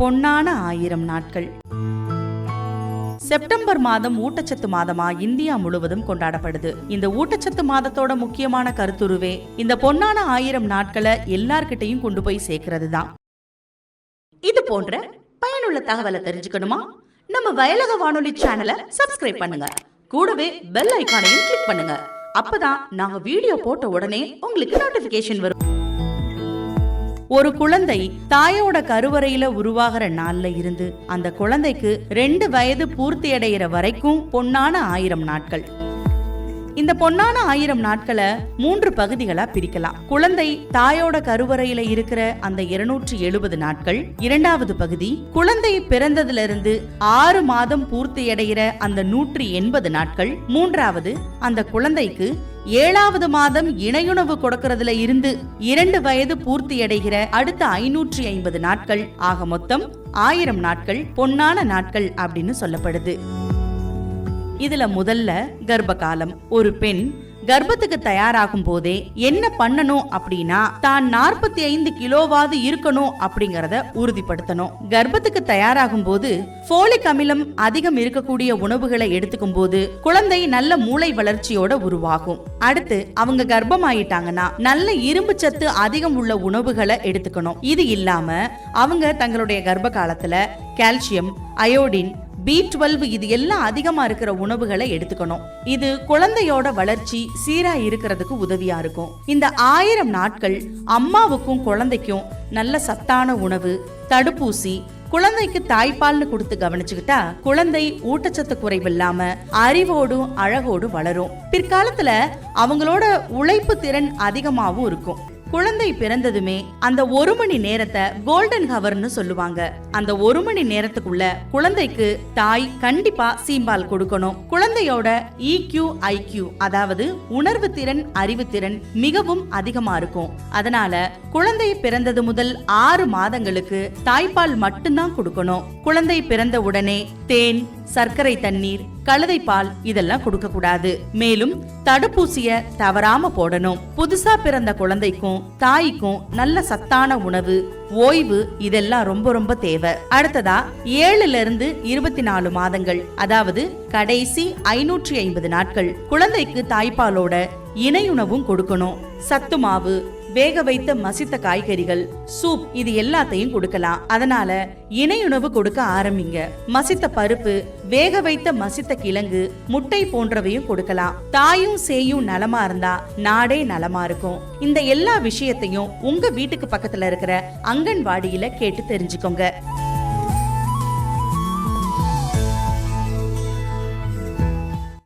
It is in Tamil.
பொன்னான ஆயிரம் நாட்கள். செப்டம்பர் மாதம் ஊட்டச்சத்து மாதமா இந்தியா முழுவதும் கொண்டாடப்படுது. இந்த ஊட்டச்சத்து மாதத்தோட முக்கியமான கருத்துருவே இந்த பொன்னான ஆயிரம் நாட்களை எல்லார்கிட்டையும் கொண்டு போய் சேர்க்கிறது தான் இது போன்ற பயனுள்ள தகவலை தெரிஞ்சுக்கணுமா? நம்ம வயலக வானொலி சேனலை சப்ஸ்கிரைப் பண்ணுங்க. கூடவே பெல் ஐக்கானையும் கிளிக் பண்ணுங்க. அப்பதான் நாங்க வீடியோ போட்ட உடனே உங்களுக்கு நோட்டிபிகேஷன் வரும். ஒரு குழந்தை தாயோட கருவறையில உருவாகிற நாள்ல இருந்து அந்த குழந்தைக்கு ரெண்டு வயது பூர்த்தி அடைகிற வரைக்கும் பொன்னான ஆயிரம் நாட்கள். இந்த பொன்னான ஆயிரம் நாட்களை மூன்று பகுதிகளா பிரிக்கலாம். குழந்தை தாயோட கருவறையில இருக்கிற அந்த இருநூற்றி எழுபது நாட்கள். இரண்டாவது பகுதி குழந்தை பிறந்ததுல இருந்து ஆறு மாதம் பூர்த்தி அடைகிற அந்த நூற்றி எண்பது நாட்கள். மூன்றாவது அந்த குழந்தைக்கு ஏழாவது மாதம் இணையுணவு கொடுக்கறதுல இருந்து இரண்டு வயது பூர்த்தி அடைகிற அடுத்த ஐநூற்றி ஐம்பது நாட்கள். ஆக மொத்தம் ஆயிரம் நாட்கள் பொன்னான நாட்கள் அப்படின்னு சொல்லப்படுது. இதுல முதல்ல கர்ப்ப காலம் ஒரு பெண் கர்ப்பத்துக்கு தயாராகும் போதே என்ன பண்ணணும் அப்படின்னா தான் நாற்பத்தி ஐந்து கிலோவாது இருக்கணும் அப்படிங்கறத உறுதிப்படுத்தணும். கர்ப்பத்துக்கு தயாராகும் போது போலிக் அமிலம் அதிகம் இருக்கக்கூடிய உணவுகளை எடுத்துக்கும் போது குழந்தை நல்ல மூளை வளர்ச்சியோட உருவாகும். அடுத்து அவங்க கர்ப்பமாயிட்டாங்கன்னா நல்ல இரும்பு சத்து அதிகம் உள்ள உணவுகளை எடுத்துக்கணும். இது இல்லாம அவங்க தங்களுடைய கர்ப்ப காலத்துல கால்சியம் அயோடின் பி டுவெல் இது எல்லாம் அதிகமா இருக்கிற உணவுகளை எடுத்துக்கணும். இது குழந்தையோட வளர்ச்சி சீரா இருக்கிறதுக்கு உதவியா இருக்கும். இந்த ஆயிரம் நாட்கள் அம்மாவுக்கும் குழந்தைக்கும் நல்ல சத்தான உணவு தடுப்பூசி குழந்தைக்கு தாய்ப்பால்னு கொடுத்து கவனிச்சுக்கிட்டா குழந்தை ஊட்டச்சத்து குறைவில்லாம அறிவோடும் அழகோடும் வளரும். பிற்காலத்துல அவங்களோட உழைப்பு திறன் அதிகமாகவும் இருக்கும். குழந்தை பிறந்ததுமே அந்த ஒரு மணி நேரத்தை கோல்டன் ஹவர்னு சொல்லுவாங்க. அந்த ஒரு மணி நேரத்துக்குள்ள குழந்தைக்கு தாய் கண்டிப்பா சீம்பால் கொடுக்கணும். குழந்தையோட இக்யூ ஐக்யூ அதாவது உணர்வு திறன் அறிவு திறன் மிகவும் அதிகமா இருக்கும். அதனால குழந்தை பிறந்தது முதல் ஆறு மாதங்களுக்கு தாய்ப்பால் மட்டும்தான் கொடுக்கணும். குழந்தை பிறந்த உடனே தேன் சர்க்கரை தண்ணீர் கழுதை பால் இதெல்லாம் கொடுக்க கூடாது மேலும் தடுப்பூசிய தவறாம போடணும். புதுசா பிறந்த குழந்தைக்கும் தாய்க்கும் நல்ல சத்தான உணவு ஓய்வு இதெல்லாம் ரொம்ப ரொம்ப தேவை. அடுத்ததா ஏழுல இருந்து இருபத்தி நாலு மாதங்கள் அதாவது கடைசி ஐநூற்றி ஐம்பது நாட்கள். குழந்தைக்கு தாய்ப்பாலோட இணையுணவும் கொடுக்கணும். சத்து மாவு வேக வைத்த மசித்த காய்கறிகள் சூப் இது எல்லாத்தையும் கொடுக்கலாம். அதனால இணையுணவு கொடுக்க ஆரம்பிங்க. மசித்த பருப்பு வேக வைத்த மசித்த கிழங்கு முட்டை போன்றவையும் கொடுக்கலாம். தாயும் சேயும் நலமா இருந்தா நாடே நலமா இருக்கும். இந்த எல்லா விஷயத்தையும் உங்க வீட்டுக்கு பக்கத்துல இருக்கிற அங்கன்வாடியில கேட்டு தெரிஞ்சுக்கோங்க.